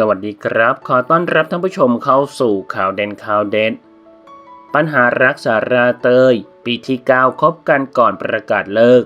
สวัสดีครับ ขอต้อนรับท่านผู้ชมเข้าสู่ข่าวเด่นข่าวเด่น ปัญหารักสาราเตย ปีที่9คบกันก่อนประกาศเลิก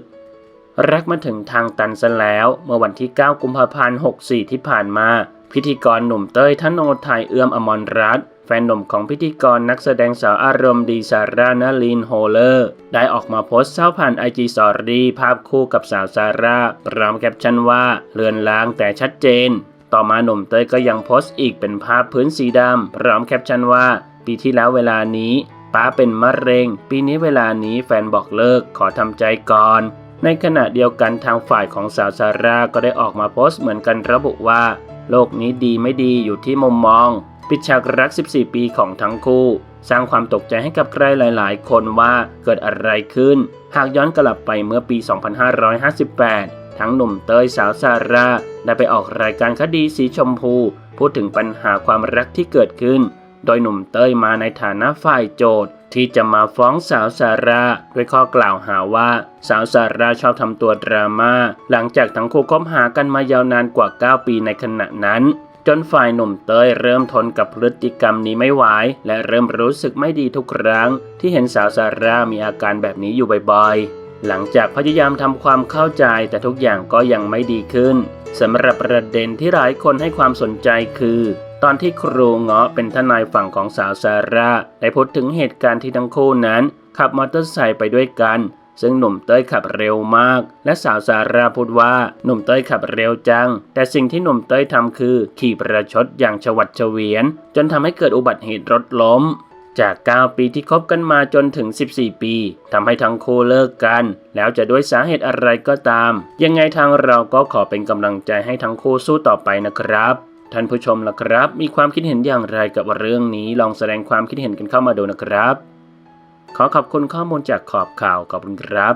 รักมาถึงทางตันซะแล้ว เมื่อวันที่ 9 กุมภาพันธ์ 64 ที่ผ่านมา พิธีกรหนุ่มเต้ยธโนไทยเอื้อมอมรรัตน์แฟนหนุ่มของพิธีกรนักแสดงสาวอารมณ์ดีซาร่านาลีนโฮเลอร์ ได้ออกมาโพสต์เศร้าผ่านไอจีสอรี่ภาพคู่กับสาวซาร่าพร้อมแคปชั่นว่าเลือนลางแต่ชัดเจน ต่อมาหนุ่มเต้ยก็ยังโพสต์อีกเป็นภาพพื้นสีดำพร้อมแคปชั่นว่า ปีที่แล้วเวลานี้ป้าเป็นมะเร็ง ปีนี้เวลานี้แฟนบอกเลิกขอทำใจก่อน ในขณะเดียวกันทางฝ่ายของสาวซาร่าก็ได้ออกมาโพสต์เหมือนกันระบุว่า โลกนี้ดีไม่ดีอยู่ที่มุมมอง ปิดฉากรัก 14 ปีของทั้งคู่ สร้างความตกใจให้กับใครหลาย ๆ คนว่าเกิดอะไรขึ้น หากย้อนกลับไปเมื่อปี 2558 ทั้งหนุ่มเต้ยสาวซาร่าได้ไปออกรายการคดีสีชมพู พูดถึงปัญหาความรักที่เกิดขึ้น โดยหนุ่มเต้ยมาในฐานะฝ่ายโจทย์ที่จะมาฟ้องสาวซาร่าด้วยข้อกล่าวหาว่า สาวซาร่าชอบทำตัวดราม่าหลังจากทั้งคู่คบหากันมายาวนานกว่า 9 ปีในขณะนั้น จนฝ่ายหนุ่มเต้ยเริ่มทนกับพฤติกรรมนี้ไม่ไหวและเริ่มรู้สึกไม่ดีทุกครั้ง ที่เห็นสาวซาร่ามีอาการแบบนี้อยู่บ่อยๆ หลังจากพยายามทำความเข้าใจแต่ทุกอย่างก็ยังไม่ดีขึ้นสำหรับประเด็นที่หลายคนให้ความสนใจคือ ตอนที่ครูเงาะเป็นทนายฝั่งของสาวซาร่าได้พูดถึงเหตุการณ์ที่ทั้งคู่นั้น ขับมอเตอร์ไซค์ไปด้วยกัน ซึ่งหนุ่มเต้ยขับเร็วมาก และสาวซาร่าพูดว่าหนุ่มเต้ยขับเร็วจัง แต่สิ่งที่หนุ่มเต้ยทำคือ ขี่ประชดอย่างฉวัดเฉวียน จนทำให้เกิดอุบัติเหตุรถล้ม จาก 9 ปีที่คบกันมาจนถึง 14 ปีทำให้ทั้งคู่เลิกกัน แล้วจะด้วยสาเหตุอะไรก็ตาม ยังไงทางเราก็ขอเป็นกำลังใจให้ทั้งคู่สู้ต่อไปนะครับ ท่านผู้ชมล่ะครับ มีความคิดเห็นอย่างไรกับเรื่องนี้ลองแสดงความคิดเห็นกันเข้ามาดูนะครับ ขอขอบคุณข้อมูลจากขอบข่าวขอบคุณครับ